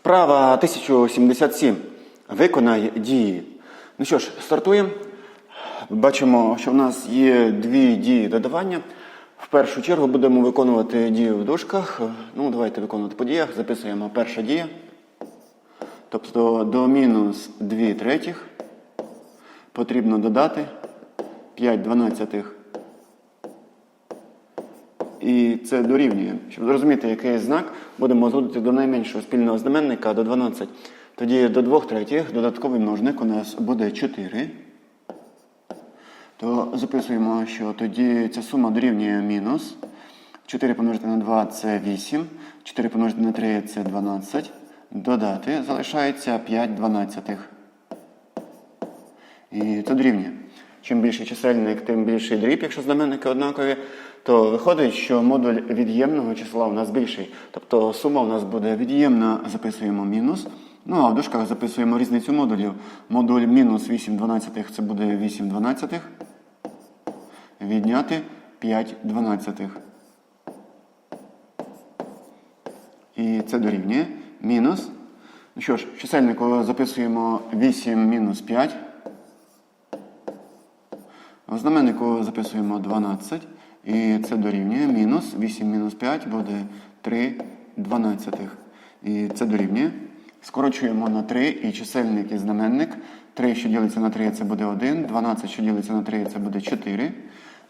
Вправа 1077. Виконай дії. Ну що ж, стартуємо. Бачимо, що в нас є дві дії додавання. В першу чергу будемо виконувати дію в дужках. Ну, давайте виконувати по діях. Записуємо перша дія. Тобто до мінус 2 третіх потрібно додати 5 дванадцятих. І це дорівнює. Щоб зрозуміти, який знак, будемо зводити до найменшого спільного знаменника до 12. Тоді до 2 третіх додатковий множник у нас буде 4. То записуємо, що тоді ця сума дорівнює мінус. 4 помножити на 2 це 8. 4 помножити на 3 це 12. Додати залишається 5 дванадцятих. І це дорівнює. Чим більший чисельник, тим більший дріб, якщо знаменники однакові, то виходить, що модуль від'ємного числа у нас більший. Тобто сума у нас буде від'ємна, записуємо мінус. Ну а в дужках записуємо різницю модулів. Модуль мінус 8 дванадцятих це буде 8 дванадцятих. Відняти 5 дванадцятих. І це дорівнює мінус. Ну що ж, чисельнику записуємо 8 мінус 5. Знаменнику записуємо 12. І це дорівнює мінус 8 мінус 5 буде 3 дванадцятих. І це дорівнює. Скорочуємо на 3 і чисельник і знаменник. 3, що ділиться на 3, це буде 1. 12, що ділиться на 3, це буде 4.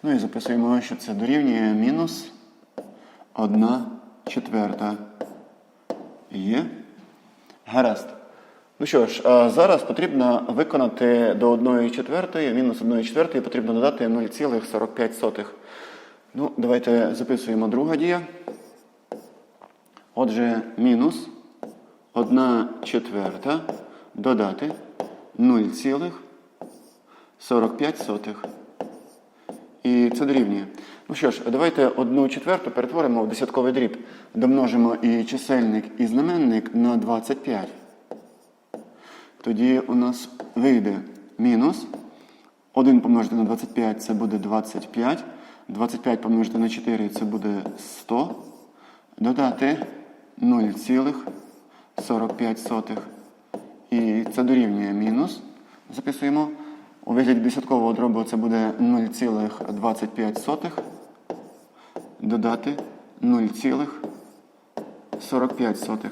Ну і записуємо, що це дорівнює мінус 1 четверта. Є. Гаразд. Ну що ж, зараз потрібно виконати до 1 четвертої, мінус 1 четвертої потрібно додати 0,45. Ну, давайте записуємо друга дія. Отже, мінус 1 четверта додати 0,45. І це дорівнює. Ну що ж, давайте 1 четверту перетворимо в десятковий дріб. Домножимо і чисельник, і знаменник на 25. Тоді у нас вийде мінус 1 помножити на 25 це буде 25. 25 помножити на 4 це буде 100. Додати 0,45. І це дорівнює мінус. Записуємо. У вигляді десяткового дробу це буде 0,25. Додати 0,45.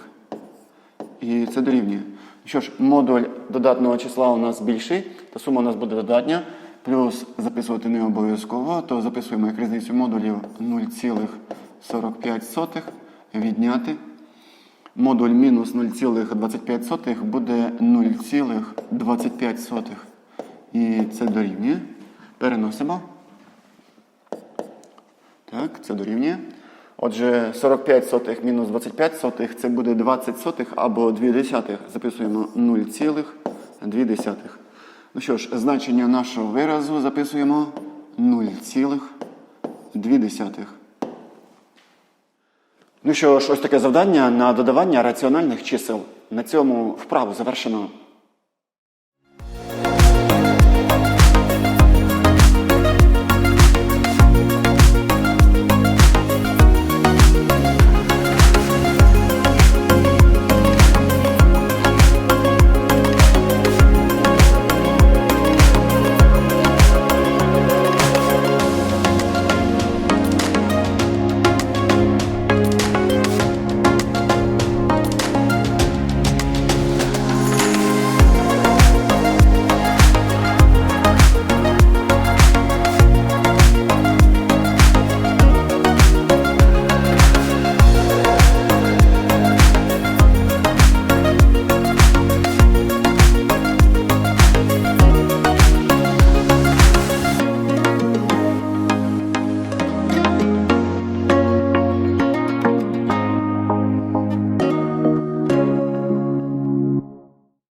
І це дорівнює. Що ж, модуль додатного числа у нас більший, то сума у нас буде додатня. Плюс записувати не обов'язково, то записуємо як різницю модулів 0,45 відняти. Модуль мінус 0,25 буде 0,25. І це дорівнює. Переносимо. Так, це дорівнює. Отже, 45 сотих мінус 25 сотих це буде 20 сотих або 2 десятих. Записуємо 0,2. Ну що ж, значення нашого виразу записуємо 0,2. Ну що ж, ось таке завдання на додавання раціональних чисел. На цьому вправу завершено.